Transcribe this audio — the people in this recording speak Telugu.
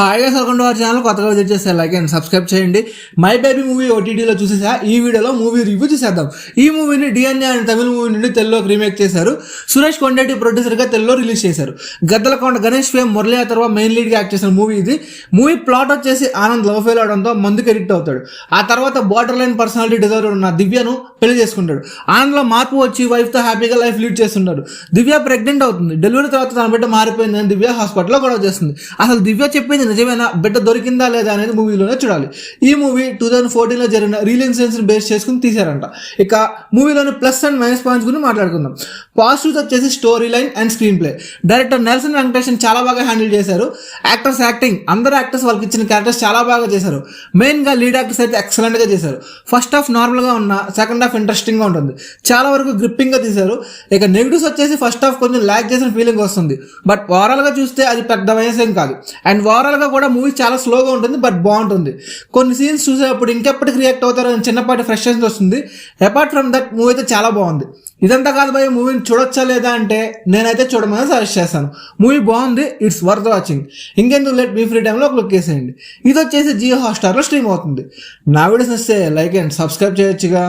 హాయిగా సగం వారి ఛానల్ కొత్తగా విజిట్ చేస్తే లైక్ అండ్ సబ్స్క్రైబ్ చేయండి. మై బేబీ మూవీ ఓటీటీలో చూసేసా. ఈ వీడియోలో మూవీ రివ్యూ చూసేద్దాం. ఈ మూవీని డిఎన్ఏ అనే తమిళ మూవీ నుండి తెలుగులోకి రీమేక్ చేశారు. సురేష్ కొండేటి ప్రొడ్యూసర్గా తెలుగులో రిలీజ్ చేశారు. గద్దలకొండ గణేష్ ఫేమ్ మురళీ తర్వాత మెయిన్ లీడ్గా యాక్ట్ చేసిన మూవీ ఇది. మూవీ ప్లాట్ వచ్చేసి ఆనంద్ లవ్ ఫెయిల్ అవడంతో మందుకు ఎడిక్ట్ అవుతాడు. ఆ తర్వాత బార్డర్ లైన్ పర్సనాలిటీ డిజైర్ ఉన్న దివ్యను పెళ్ళి చేసుకుంటాడు. ఆనంద్లో మార్పు వచ్చి వైఫ్తో హ్యాపీగా లైఫ్ లీడ్ చేస్తున్నాడు దివ్య ప్రెగ్నెంట్ అవుతుంది. డెలివరీ తర్వాత తన బిడ్డ మారిపోయిందని దివ్య హాస్పిటల్లో గొడవ చేస్తుంది. అసలు దివ్య చెప్పింది నిజమైన? బిడ్డ దొరికిందా లేదా అనేది మూవీలోనే చూడాలి. ఈ మూవీ టూ థౌజండ్ ఫోర్టీన్లో జరిగిన రియల్ ఇన్సిడెంట్స్ని బేస్ చేసుకుని తీశారంట. ఇక మూవీలోని ప్లస్ అండ్ మైనస్ పాయింట్స్ గురించి మాట్లాడుకుందాం. పాజిటివ్స్ వచ్చేసి story line and screenplay director Nelson Venkatesan చాలా బాగా హ్యాండిల్ చేశారు. యాక్టర్స్ యాక్టింగ్ అందరు యాక్టర్స్ వాళ్ళకి ఇచ్చిన క్యారెక్టర్స్ చాలా బాగా చేశారు. మెయిన్గా లీడ్ యాక్టర్స్ అయితే ఎక్సలెంట్గా చేశారు. ఫస్ట్ హాఫ్ నార్మల్గా ఉన్న సెకండ్ హాఫ్ ఇంట్రెస్టింగ్గా ఉంటుంది. చాలా వరకు గ్రిప్పింగ్గా తీశారు. ఇక నెగిటివ్స్ వచ్చేసి ఫస్ట్ హాఫ్ కొంచెం ల్యాక్ చేసిన ఫీలింగ్ వస్తుంది. బట్ ఓవరాల్గా చూస్తే అది పెద్ద వయసేం కాదు. అండ్ ఓవరాల్గా కూడా మూవీ చాలా స్లోగా ఉంటుంది బట్ బాగుంటుంది. కొన్ని సీన్స్ చూసేటప్పుడు ఇంకెప్పటికి రియాక్ట్ అవుతారో అని చిన్నపాటి ఫ్రెషన్స్ వస్తుంది. అపార్ట్ ఫ్రమ్ దట్ మూవీ అయితే చాలా బాగుంది. ఇదంతా కాదు భయ మూవీని చూడొచ్చా లేదా అంటే నేనైతే చూడమని సజెస్ట్ చేస్తాను. మూవీ బాగుంది ఇట్స్ వర్త్ వాచింగ్ ఇంకెందుకు లేట్ మీ ఫ్రీ టైంలో ఒక లుక్ వేసేయండి ఇది వచ్చేసి జియో హాట్స్టార్లో స్ట్రీమ్ అవుతుంది. నా వీడియోస్ వస్తే లైక్ అండ్ సబ్స్క్రైబ్ చేయొచ్చుగా.